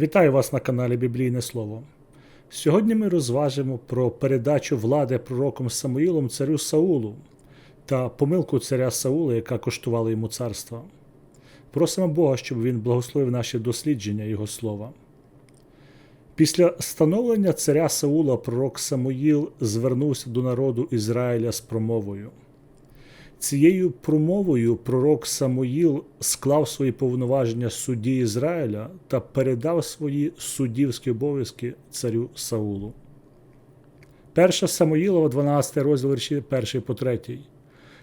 Вітаю вас на каналі Біблійне Слово. Сьогодні ми розважимо про передачу влади пророком Самуїлом царю Саулу та помилку царя Саула, яка коштувала йому царства. Просимо Бога, щоб він благословив наші дослідження Його слова. Після становлення царя Саула пророк Самуїл звернувся до народу Ізраїля з промовою. Цією промовою пророк Самуїл склав свої повноваження судді Ізраїля та передав свої суддівські обов'язки царю Саулу. Перша Самуїлова, 12 розділ вірші 1 по 3.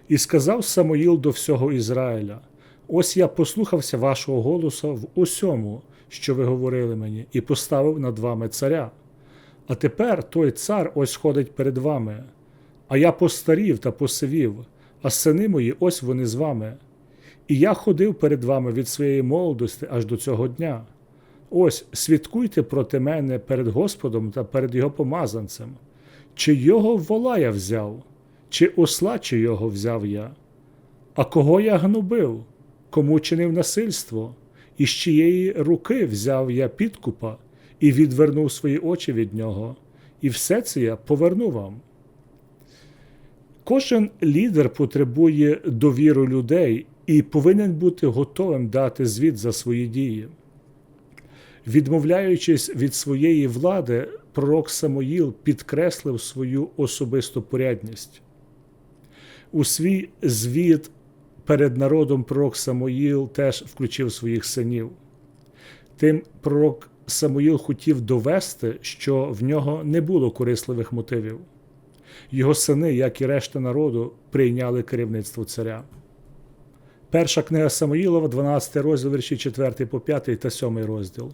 І сказав Самуїл до всього Ізраїля: Ось я послухався вашого голосу в усьому, що ви говорили мені, і поставив над вами царя. А тепер той цар ось ходить перед вами, а я постарів та посивів а сини мої ось вони з вами. І я ходив перед вами від своєї молодості аж до цього дня. Ось свідкуйте проти мене перед Господом та перед його помазанцем, чи його вола я взяв, чи осла чи його взяв я, а кого я гнобив, кому чинив насильство, і з чиєї руки взяв я підкупа і відвернув свої очі від нього, і все це я поверну вам. Кожен лідер потребує довіру людей і повинен бути готовим дати звіт за свої дії. Відмовляючись від своєї влади, пророк Самоїл підкреслив свою особисту порядність. У свій звіт перед народом пророк Самоїл теж включив своїх синів. Тим пророк Самоїл хотів довести, що в нього не було корисливих мотивів. Його сини, як і решта народу, прийняли керівництво царя. Перша книга Самоїлова, 12 розділ, вірші 4 по 5 та 7 розділ.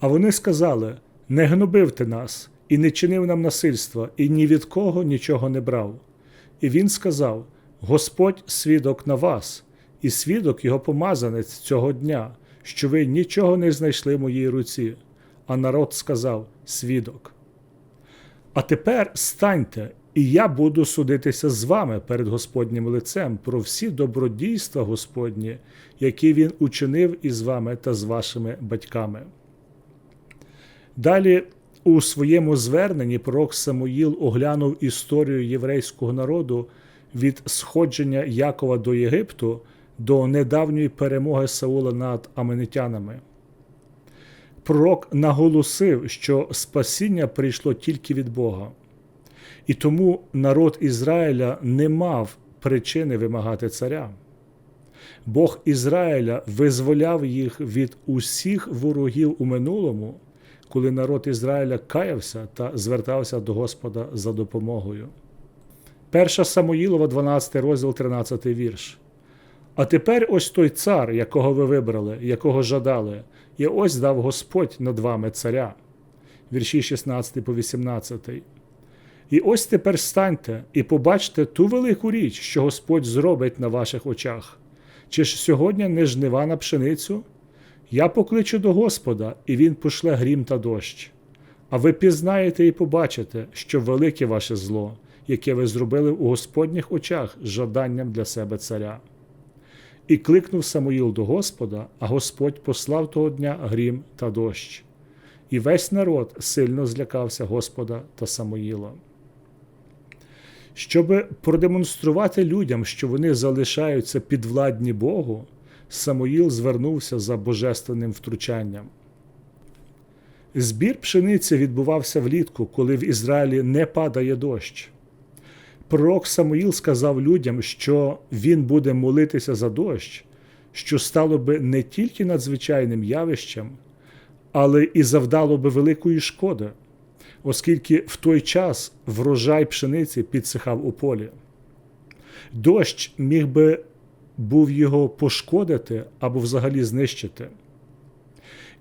А вони сказали: Не гнобив ти нас, і не чинив нам насильства, і ні від кого нічого не брав. І він сказав: Господь свідок на вас, і свідок його помазанець цього дня, що ви нічого не знайшли в моїй руці. А народ сказав: Свідок. А тепер станьте, і я буду судитися з вами перед Господнім лицем про всі добродійства Господні, які він учинив із вами та з вашими батьками. Далі у своєму зверненні пророк Самуїл оглянув історію єврейського народу від сходження Якова до Єгипту до недавньої перемоги Саула над аменитянами пророк наголосив, що спасіння прийшло тільки від Бога, і тому народ Ізраїля не мав причини вимагати царя. Бог Ізраїля визволяв їх від усіх ворогів у минулому, коли народ Ізраїля каявся та звертався до Господа за допомогою. Перша Самоїлова, 12 розділ, 13 вірш. А тепер ось той цар, якого ви вибрали, якого жадали, і ось дав Господь над вами царя. Вірші 16 по 18. І ось тепер станьте і побачте ту велику річ, що Господь зробить на ваших очах. Чи ж сьогодні не жнива на пшеницю? Я покличу до Господа, і Він пошле грім та дощ. А ви пізнаєте і побачите, що велике ваше зло, яке ви зробили у Господніх очах жаданням для себе царя. І кликнув Самуїл до Господа, а Господь послав того дня грім та дощ. І весь народ сильно злякався Господа та Самуїла. Щоб продемонструвати людям, що вони залишаються підвладні Богу, Самуїл звернувся за божественним втручанням. Збір пшениці відбувався влітку, коли в Ізраїлі не падає дощ. Пророк Самуїл сказав людям, що він буде молитися за дощ, що стало би не тільки надзвичайним явищем, але і завдало би великої шкоди, оскільки в той час врожай пшениці підсихав у полі. Дощ міг би був його пошкодити або взагалі знищити.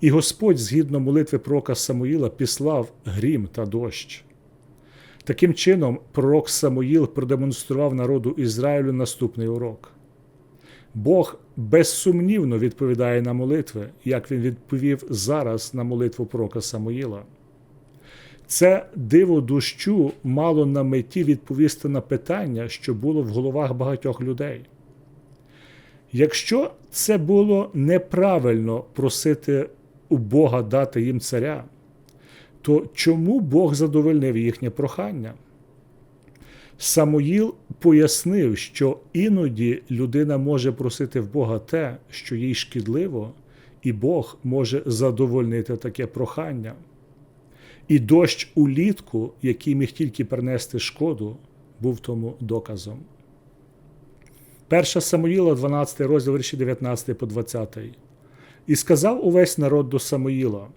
І Господь, згідно молитви пророка Самуїла, післав грім та дощ. Таким чином, пророк Самуїл продемонстрував народу Ізраїлю наступний урок. Бог безсумнівно відповідає на молитви, як він відповів зараз на молитву пророка Самуїла. Це диво дощу мало на меті відповісти на питання, що було в головах багатьох людей. Якщо це було неправильно просити у Бога дати їм царя, то чому Бог задовольнив їхнє прохання? Самуїл пояснив, що іноді людина може просити в Бога те, що їй шкідливо, і Бог може задовольнити таке прохання. І дощ улітку, який міг тільки принести шкоду, був тому доказом. Перша Самуїла, 12 розділ вірші 19 по 20. І сказав увесь народ до Самуїла: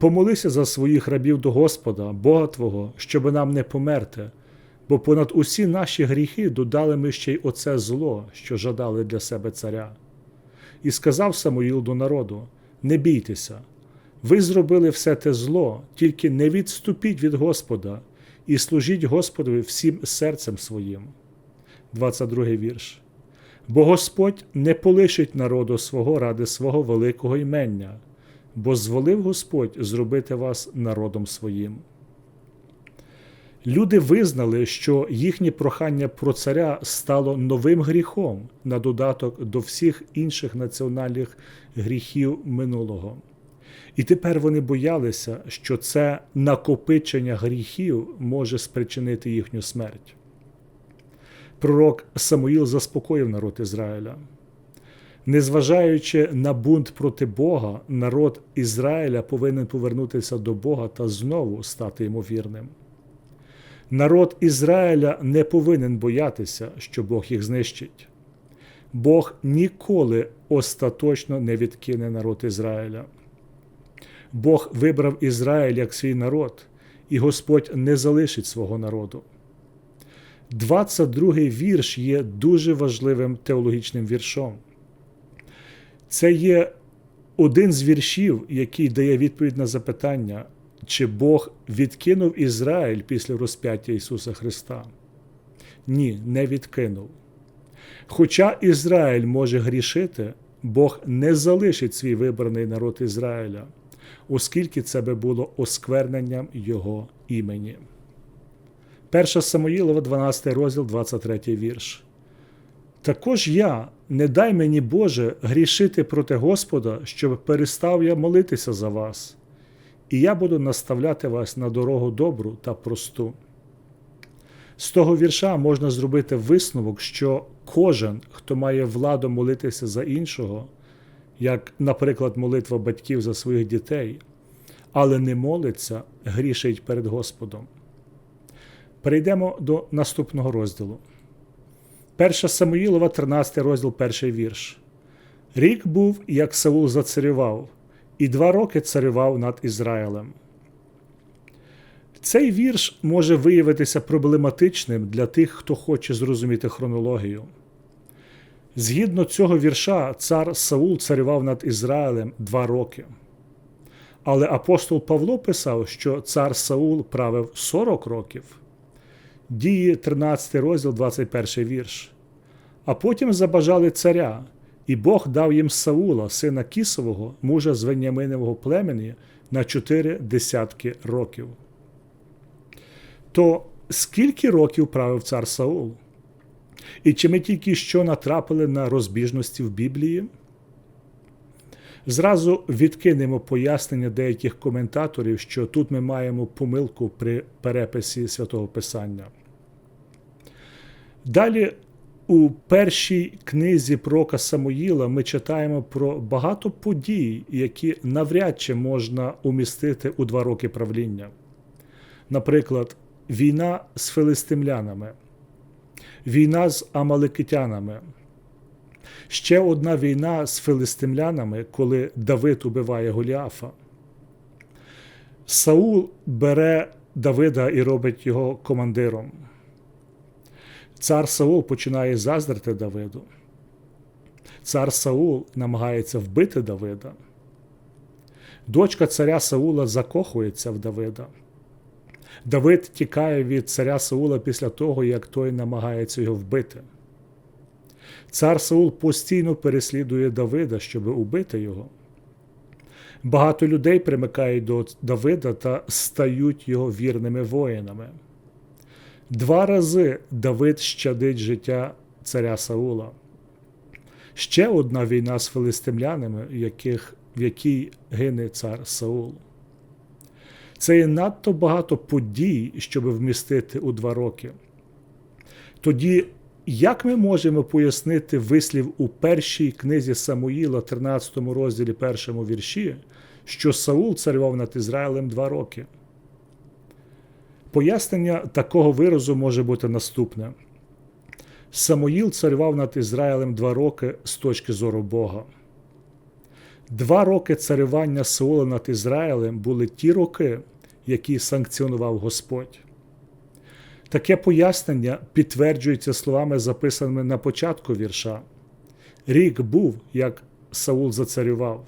Помолися за своїх рабів до Господа, Бога Твого, щоби нам не померти, бо понад усі наші гріхи додали ми ще й оце зло, що жадали для себе царя. І сказав Самуїл до народу: Не бійтеся, ви зробили все те зло, тільки не відступіть від Господа і служіть Господові всім серцем своїм. 22 вірш. Бо Господь не полишить народу свого ради свого великого імення, бо зволив Господь зробити вас народом своїм. Люди визнали, що їхнє прохання про царя стало новим гріхом на додаток до всіх інших національних гріхів минулого. І тепер вони боялися, що це накопичення гріхів може спричинити їхню смерть. Пророк Самуїл заспокоїв народ Ізраїля. Незважаючи на бунт проти Бога, народ Ізраїля повинен повернутися до Бога та знову стати йому вірним. Народ Ізраїля не повинен боятися, що Бог їх знищить. Бог ніколи остаточно не відкине народ Ізраїля. Бог вибрав Ізраїль як свій народ, і Господь не залишить свого народу. 22 вірш є дуже важливим теологічним віршом. Це є один з віршів, який дає відповідь на запитання, чи Бог відкинув Ізраїль після розп'яття Ісуса Христа? Ні, не відкинув. Хоча Ізраїль може грішити, Бог не залишить свій вибраний народ Ізраїля, оскільки це би було оскверненням Його імені. 1 Самоїлова, 12 розділ, 23 вірш. Також я, не дай мені Боже, грішити проти Господа, щоб перестав я молитися за вас, і я буду наставляти вас на дорогу добру та просту. З того вірша можна зробити висновок, що кожен, хто має владу молитися за іншого, як, наприклад, молитва батьків за своїх дітей, але не молиться, грішить перед Господом. Перейдемо до наступного розділу. Перша Самуїлова, 13 розділ, перший вірш. Рік був, як Саул зацарював, і два роки царював над Ізраїлем. Цей вірш може виявитися проблематичним для тих, хто хоче зрозуміти хронологію. Згідно цього вірша, цар Саул царював над Ізраїлем два роки. Але апостол Павло писав, що цар Саул правив 40 років. Дії 13 розділ, 21 вірш. А потім забажали царя, і Бог дав їм Саула, сина Кісового, мужа з Веняминового племені, на чотири десятки років. То скільки років правив цар Саул? І чи ми тільки що натрапили на розбіжності в Біблії? Зразу відкинемо пояснення деяких коментаторів, що тут ми маємо помилку при переписі святого Писання. Далі у першій книзі пророка Самуїла ми читаємо про багато подій, які навряд чи можна умістити у два роки правління. Наприклад, війна з филистимлянами, війна з амаликитянами. Ще одна війна з филистимлянами, коли Давид убиває Голіафа. Саул бере Давида і робить його командиром. Цар Саул починає заздрити Давиду. Цар Саул намагається вбити Давида. Дочка царя Саула закохується в Давида. Давид тікає від царя Саула після того, як той намагається його вбити. Цар Саул постійно переслідує Давида, щоб убити його. Багато людей примикають до Давида та стають його вірними воїнами. Два рази Давид щадить життя царя Саула. Ще одна війна з филистимлянами, яких в якій гине цар Саул. Це є надто багато подій, щоб вмістити у два роки. Тоді, як ми можемо пояснити вислів у першій книзі Самуїла, 13 розділі першому вірші, що Саул царював над Ізраїлем два роки? Пояснення такого виразу може бути наступне. Самуїл царював над Ізраїлем два роки з точки зору Бога. Два роки царювання Саула над Ізраїлем були ті роки, які санкціонував Господь. Таке пояснення підтверджується словами, записаними на початку вірша. Рік був, як Саул зацарював.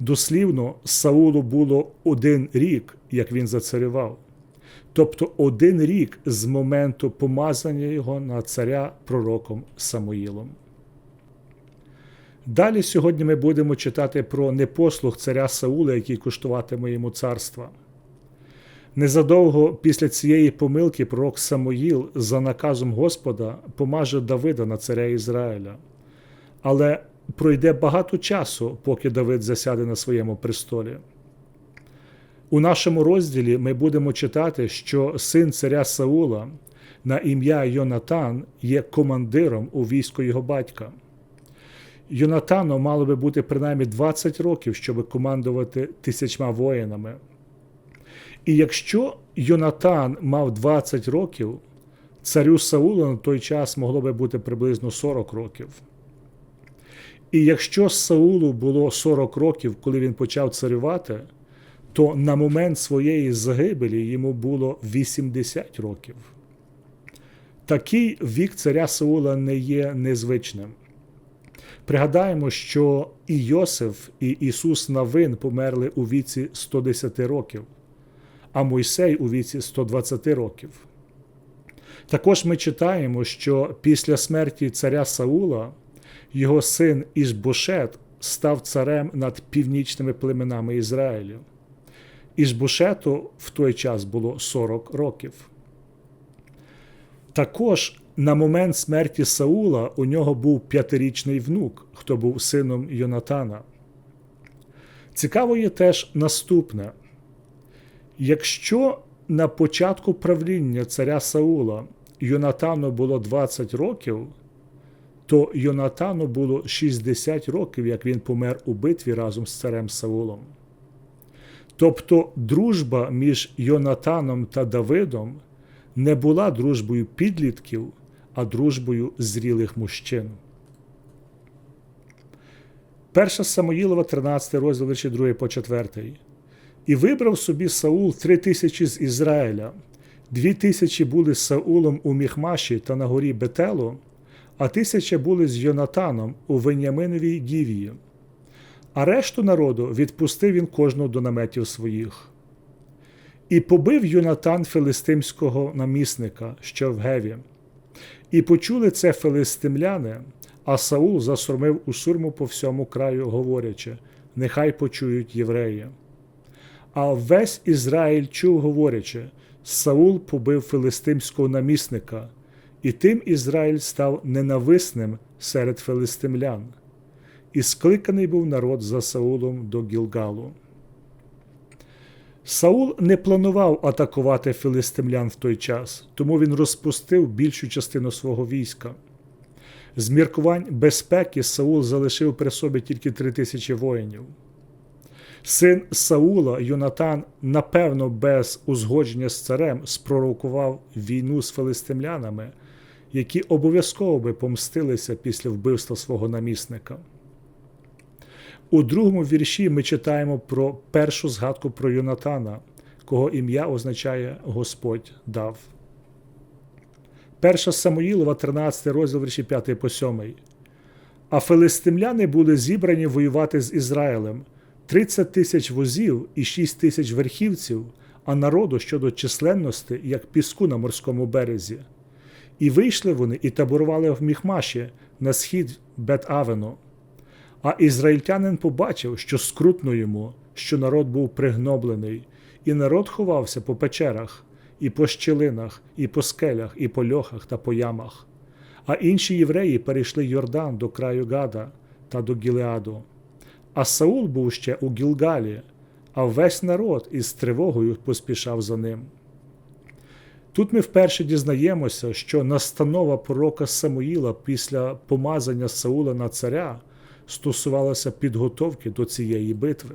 Дослівно, Саулу було один рік, як він зацарював. Тобто один рік з моменту помазання його на царя пророком Самуїлом. Далі сьогодні ми будемо читати про непослух царя Саула, який коштуватиме йому царства. Незадовго після цієї помилки пророк Самуїл за наказом Господа помаже Давида на царя Ізраїля. Але пройде багато часу, поки Давид засяде на своєму престолі. У нашому розділі ми будемо читати, що син царя Саула на ім'я Йонатан є командиром у війську його батька. Йонатану мало би бути принаймні 20 років, щоб командувати тисячма воїнами. І якщо Йонатан мав 20 років, царю Саулу на той час могло би бути приблизно 40 років. І якщо Саулу було 40 років, коли він почав царювати, то на момент своєї загибелі йому було 80 років. Такий вік царя Саула не є незвичним. Пригадаємо, що і Йосиф, і Ісус Навин померли у віці 110 років, а Мойсей у віці 120 років. Також ми читаємо, що після смерті царя Саула його син Ішбошет став царем над північними племенами Ізраїлю. Ішбошету в той час було 40 років. Також на момент смерті Саула у нього був п'ятирічний внук, хто був сином Йонатана. Цікаво є теж наступне: якщо на початку правління царя Саула Йонатану було 20 років, то Йонатану було 60 років, як він помер у битві разом з царем Саулом. Тобто дружба між Йонатаном та Давидом не була дружбою підлітків, а дружбою зрілих мужчин. Перша Самоїлова, 13 розділ вірші 2 по 4. І вибрав собі Саул три тисячі з Ізраїля, дві тисячі були з Саулом у Міхмаші та на горі Бетелу, а тисяча були з Йонатаном у Веняминовій Гівії. А решту народу відпустив він кожного до наметів своїх. І побив Юнатан филистимського намісника, що в Геві. І почули це филистимляни, а Саул засурмив у сурму по всьому краю, говорячи: Нехай почують євреї. А весь Ізраїль чув, говорячи, Саул побив филистимського намісника, і тим Ізраїль став ненависним серед филистимлян. І скликаний був народ за Саулом до Гілгалу. Саул не планував атакувати филистимлян в той час, тому він розпустив більшу частину свого війська. З міркувань безпеки Саул залишив при собі тільки три тисячі воїнів. Син Саула, Йонатан, напевно, без узгодження з царем спророкував війну з филистимлянами, які обов'язково би помстилися після вбивства свого намісника. У другому вірші ми читаємо про першу згадку про Йонатана, кого ім'я означає Господь дав. Перша Самуїлова, 13 розділ вірші 5 по 7. А филистимляни були зібрані воювати з Ізраїлем 30 тисяч возів і 6 тисяч верхівців, а народу щодо численності, як піску на морському березі. І вийшли вони і таборували в Міхмаші на схід Бет-Авену. А ізраїльтянин побачив, що скрутно йому, що народ був пригноблений, і народ ховався по печерах, і по щілинах, і по скелях, і по льохах та по ямах. А інші євреї перейшли Йордан до краю Гада та до Гілеаду. а Саул був ще у Гілгалі, а весь народ із тривогою поспішав за ним. Тут ми вперше дізнаємося, що настанова пророка Самуїла після помазання Саула на царя стосувалася підготовки до цієї битви.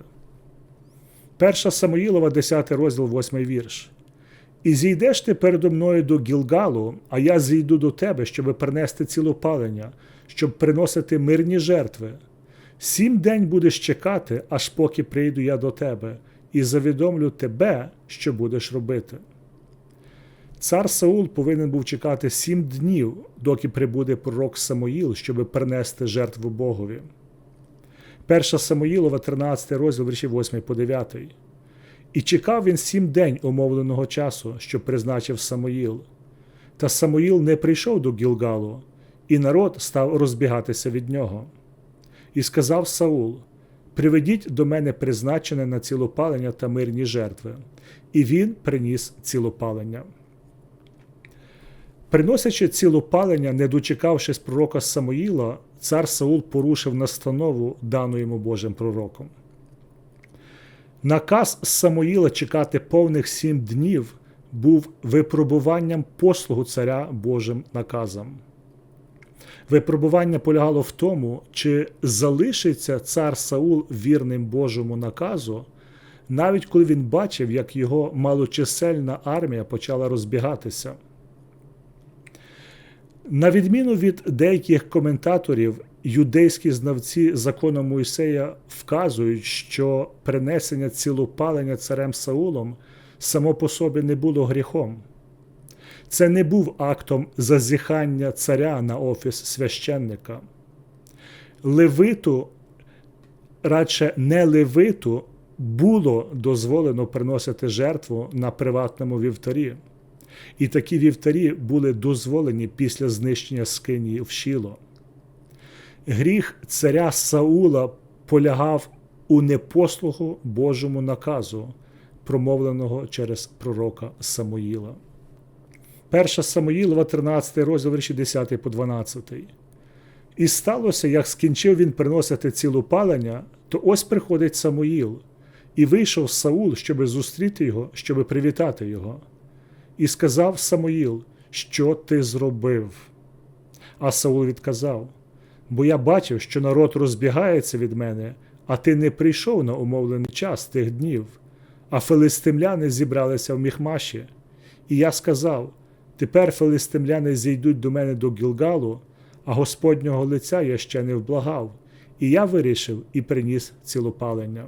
Перша Самуїлова, 10 розділ, 8 вірш. І зійдеш ти передо мною до Гілгалу, а я зійду до тебе, щоби принести цілопалення, щоб приносити мирні жертви. Сім день будеш чекати, аж поки прийду я до тебе, і завідомлю тебе, що будеш робити. Цар Саул повинен був чекати сім днів, доки прибуде пророк Самоїл, щоби принести жертву Богові. Перша Самоїлова, 13 розділ вірші 8 по 9. І чекав він сім день умовленого часу, що призначив Самоїл. Та Самоїл не прийшов до Гілгалу, і народ став розбігатися від нього. І сказав Саул: Приведіть до мене призначене на цілопалення та мирні жертви. І він приніс цілопалення. Приносячи цілопалення, не дочекавшись пророка Самоїла, цар Саул порушив настанову, дану йому Божим пророком. Наказ Самоїла чекати повних сім днів був випробуванням послугу царя Божим наказом. Випробування полягало в тому, чи залишиться цар Саул вірним Божому наказу, навіть коли він бачив, як його малочисельна армія почала розбігатися. На відміну від деяких коментаторів, юдейські знавці закону Мойсея вказують, що принесення цілопалення царем Саулом само по собі не було гріхом. Це не був актом зазіхання царя на офіс священника. Левиту, радше не левиту, було дозволено приносити жертву на приватному вівтарі. І такі вівтарі були дозволені після знищення скинії в Шіло. Гріх царя Саула полягав у непослуху Божому наказу, промовленого через пророка Самуїла. Перша Самуїлова, 13 розділ вірші 10 по 12. І сталося, як скінчив він приносити цілопалення, то ось приходить Самуїл, і вийшов Саул, щоби зустріти його, щоби привітати його. І сказав Самуїл, що ти зробив? А Саул відказав: Бо я бачив, що народ розбігається від мене, а ти не прийшов на умовлений час тих днів, а филистимляни зібралися в міхмаші. І я сказав: Тепер филистимляни зійдуть до мене до Гілгалу, а Господнього лиця я ще не вблагав, і я вирішив і приніс цілопалення.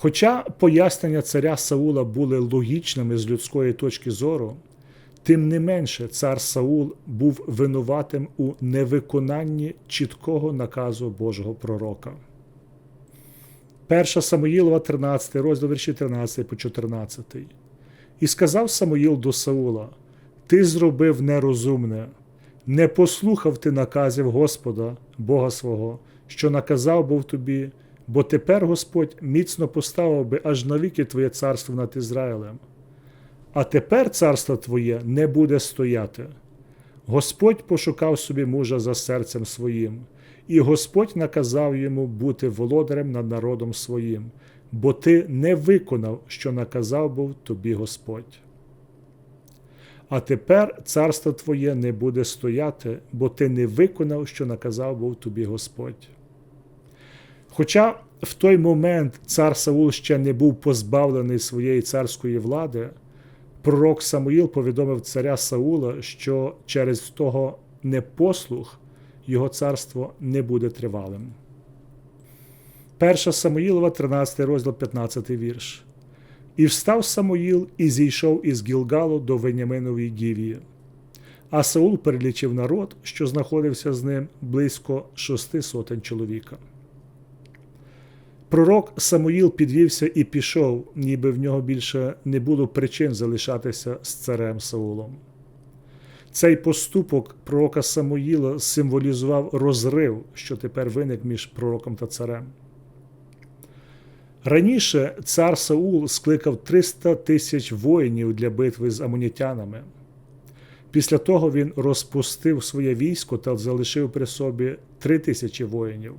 Хоча пояснення царя Саула були логічними з людської точки зору, тим не менше цар Саул був винуватим у невиконанні чіткого наказу Божого пророка. Перша Самуїлова, 13 розділ вірші 13 по 14. І сказав Самуїл до Саула: Ти зробив нерозумне, не послухав ти наказів Господа, Бога свого, що наказав був тобі, бо тепер Господь міцно поставив би аж навіки Твоє царство над Ізраїлем. А тепер царство Твоє не буде стояти. Господь пошукав собі мужа за серцем своїм, і Господь наказав йому бути володарем над народом своїм, бо ти не виконав, що наказав був тобі Господь. А тепер царство Твоє не буде стояти, бо ти не виконав, що наказав був тобі Господь. Хоча в той момент цар Саул ще не був позбавлений своєї царської влади, пророк Самуїл повідомив царя Саула, що через того непослух його царство не буде тривалим. Перша Самуїлова, 13 розділ, 15 вірш. І встав Самуїл і зійшов із Гілгалу до Веняминової Гівії. А Саул перелічив народ, що знаходився з ним близько шести сотень чоловіка. Пророк Самуїл підвівся і пішов, ніби в нього більше не було причин залишатися з царем Саулом. Цей поступок пророка Самуїла символізував розрив, що тепер виник між пророком та царем. Раніше цар Саул скликав 300 тисяч воїнів для битви з амонітянами. Після того він розпустив своє військо та залишив при собі 3 тисячі воїнів.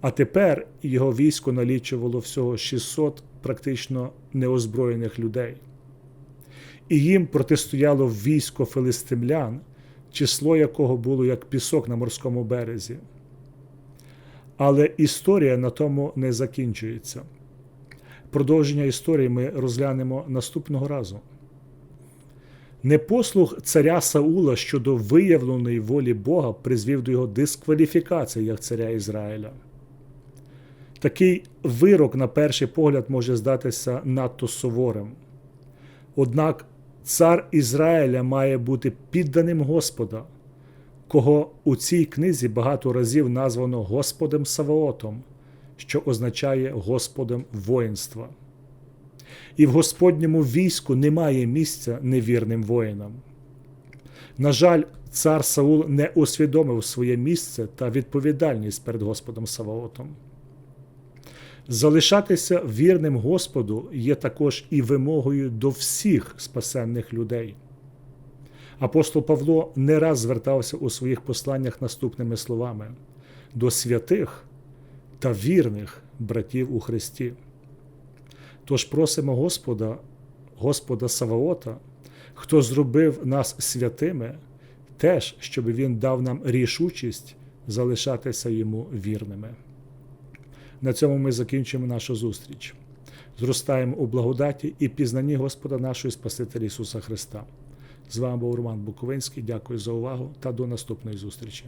А тепер його військо налічувало всього 600 практично неозброєних людей. І їм протистояло військо филистимлян, число якого було як пісок на морському березі. Але історія на тому не закінчується. Продовження історії ми розглянемо наступного разу. Непослух царя Саула щодо виявленої волі Бога призвів до його дискваліфікації як царя Ізраїля. Такий вирок, на перший погляд, може здатися надто суворим. Однак цар Ізраїля має бути підданим Господа, кого у цій книзі багато разів названо Господом Саваотом, що означає Господом воїнства. І в Господньому війську немає місця невірним воїнам. На жаль, цар Саул не усвідомив своє місце та відповідальність перед Господом Саваотом. Залишатися вірним Господу є також і вимогою до всіх спасенних людей. Апостол Павло не раз звертався у своїх посланнях наступними словами до святих та вірних братів у Христі. Тож просимо Господа, Господа Саваота, хто зробив нас святими, теж, щоб Він дав нам рішучість залишатися йому вірними. На цьому ми закінчимо нашу зустріч. Зростаємо у благодаті і пізнанні Господа нашого Спасителя Ісуса Христа. З вами був Роман Буковинський. Дякую за увагу та до наступної зустрічі.